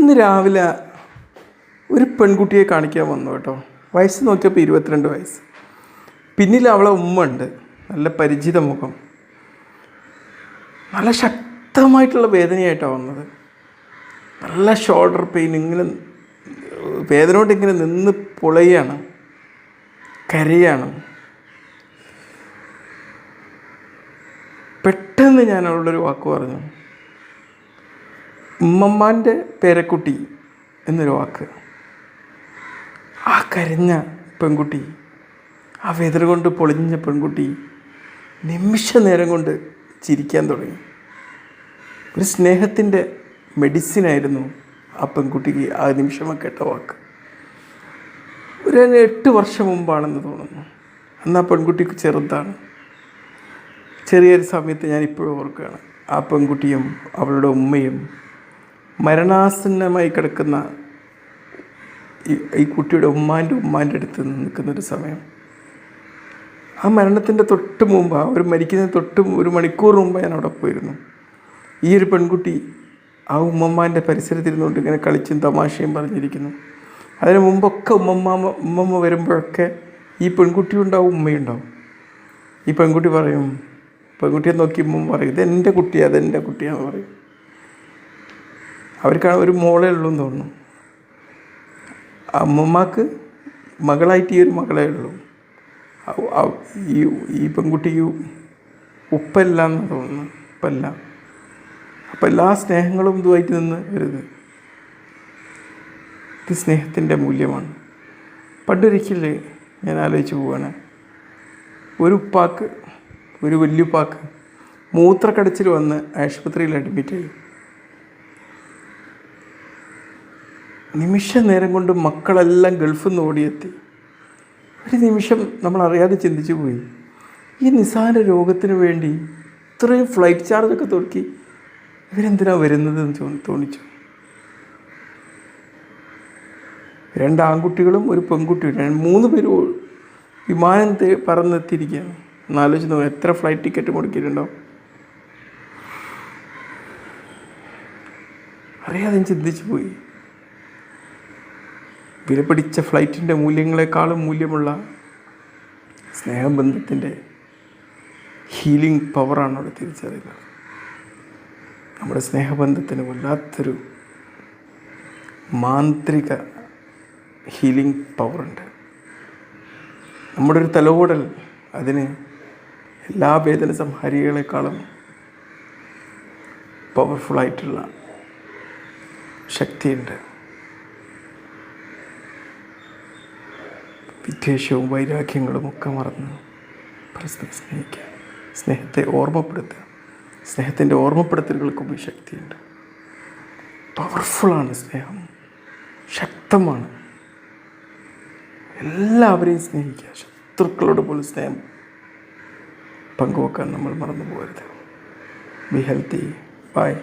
ഇന്ന് രാവിലെ ഒരു പെൺകുട്ടിയെ കാണിക്കാൻ വന്നു കേട്ടോ. വയസ്സ് നോക്കിയപ്പോൾ ഇരുപത്തിരണ്ട് വയസ്സ്. പിന്നിൽ അവളെ ഉമ്മ ഉണ്ട്. നല്ല പരിചിത മുഖം. നല്ല ശക്തമായിട്ടുള്ള വേദനയായിട്ടാണ് വന്നത്. നല്ല ഷോൾഡർ പെയിൻ ഇങ്ങനെ വേദന കൊണ്ട് ഇങ്ങനെ നിന്ന് പൊളയാണ്. കരയാണ്. പെട്ടെന്ന് ഞാൻ ഒരു വാക്ക് പറഞ്ഞു. ഉമ്മമ്മാന്റെ പേരക്കുട്ടി എന്നൊരു വാക്ക്. ആ കരഞ്ഞ പെൺകുട്ടി ആ വെതർ കൊണ്ട് പൊളിഞ്ഞ പെൺകുട്ടി നിമിഷ നേരം കൊണ്ട് ചിരിക്കാൻ തുടങ്ങി. ഒരു സ്നേഹത്തിന്റെ മെഡിസിനായിരുന്നു ആ പെൺകുട്ടിക്ക് ആ നിമിഷം കേട്ട വാക്ക്. ഒരു എട്ട് വർഷം മുമ്പാണെന്ന് തോന്നുന്നു. അന്ന് ആ പെൺകുട്ടിക്ക് ചെറുതാണ്. ചെറിയൊരു സമയത്ത് ഞാൻ ഇപ്പോഴും ഓർക്കുകയാണ്. ആ പെൺകുട്ടിയും അവളുടെ ഉമ്മയും മരണാസന്നമായി കിടക്കുന്ന ഈ കുട്ടിയുടെ ഉമ്മാന്റെ ഉമ്മാന്റെ അടുത്ത് നിൽക്കുന്നൊരു സമയം. ആ മരണത്തിന്റെ തൊട്ട് മുമ്പ് ആ ഒരു മരിക്കുന്നതിന് തൊട്ട് ഒരു മണിക്കൂർ മുമ്പ് ഞാൻ അവിടെ പോയിരുന്നു. ഈ ഒരു പെൺകുട്ടി ആ ഉമ്മമ്മാന്റെ പരിസരത്തിരുന്നുകൊണ്ട് ഇങ്ങനെ കളിച്ചും തമാശയും പറഞ്ഞിരിക്കുന്നു. അതിന് മുമ്പൊക്കെ ഉമ്മമ്മ ഉമ്മമ്മ വരുമ്പോഴൊക്കെ ഈ പെൺകുട്ടി ഉണ്ടാവും ഉമ്മയുണ്ടാവും ഈ പെൺകുട്ടി പറയും പെൺകുട്ടിയെ നോക്കി ഉമ്മ പറയും ഇത് എന്റെ കുട്ടിയാണ് അതെന്റെ കുട്ടിയാന്ന് പറയും. അവർക്കാണ് ഒരു മോളേ ഉള്ളൂ എന്ന് തോന്നുന്നു. അമ്മമാക്ക് മകളായിട്ട് ഈ ഒരു മകളേ ഉള്ളൂ. ഈ ഈ പെൺകുട്ടി ഉപ്പല്ല എന്ന് തോന്നുന്നു. ഉപ്പല്ല. അപ്പം എല്ലാ സ്നേഹങ്ങളും ഇതുമായിട്ട് നിന്ന് വരുത് ഇത് സ്നേഹത്തിന്റെ മൂല്യമാണ്. പണ്ടൊരിക്കൽ ഞാൻ ആലോചിച്ച് പോവാണ്. ഒരു ഉപ്പാക്ക് ഒരു വലിയ ഉപ്പാക്ക് മൂത്രക്കടച്ചിൽ വന്ന് ആശുപത്രിയിൽ അഡ്മിറ്റ് ആയി നിമിഷ നേരം കൊണ്ട് മക്കളെല്ലാം ഗൾഫിൽ നിന്ന് ഓടിയെത്തി. ഒരു നിമിഷം നമ്മൾ അറിയാതെ ചിന്തിച്ചു പോയി. ഈ നിസാര രോഗത്തിന് വേണ്ടി ഇത്രയും ഫ്ലൈറ്റ് ചാർജൊക്കെ തുറക്കി ഇവരെന്തിനാണ് വരുന്നതെന്ന് തോന്നി തോന്നിച്ചു. രണ്ട് ആൺകുട്ടികളും ഒരു പെൺകുട്ടിയും മൂന്ന് പേരും വിമാനം പറന്നെത്തിയിരിക്കുകയാണ്. എന്നാലോചിച്ച് നോക്കുക എത്ര ഫ്ലൈറ്റ് ടിക്കറ്റ് മുടക്കിയിട്ടുണ്ടാവും അറിയാതെ ചിന്തിച്ചു പോയി. വിലപിടിച്ച ഫ്ലൈറ്റിന്റെ മൂല്യങ്ങളെക്കാളും മൂല്യമുള്ള സ്നേഹബന്ധത്തിന്റെ ഹീലിംഗ് പവറാണ് അവിടെ തിരിച്ചറിയുന്നത്. നമ്മുടെ സ്നേഹബന്ധത്തിന് വല്ലാത്തൊരു മാന്ത്രിക ഹീലിംഗ് പവറുണ്ട്. നമ്മുടെ ഒരു തലോടൽ അതിന് എല്ലാ വേദന സംഹാരികളെക്കാളും പവർഫുള്ളായിട്ടുള്ള ശക്തിയുണ്ട്. വിദ്വേഷവും വൈരാഗ്യങ്ങളും ഒക്കെ മറന്ന് പരസ്പരം സ്നേഹിക്കുക. സ്നേഹത്തെ ഓർമ്മപ്പെടുത്തുക. സ്നേഹത്തിന്റെ ഓർമ്മപ്പെടുത്തലുകൾക്കും ഈ ശക്തിയുണ്ട്. പവർഫുള്ളാണ് സ്നേഹം. ശക്തമാണ്. എല്ലാവരെയും സ്നേഹിക്കുക. ശത്രുക്കളോട് പോലും സ്നേഹം പങ്കുവെക്കാൻ നമ്മൾ മറന്നു പോകരുത് ബി ഹെൽത്തി ബൈ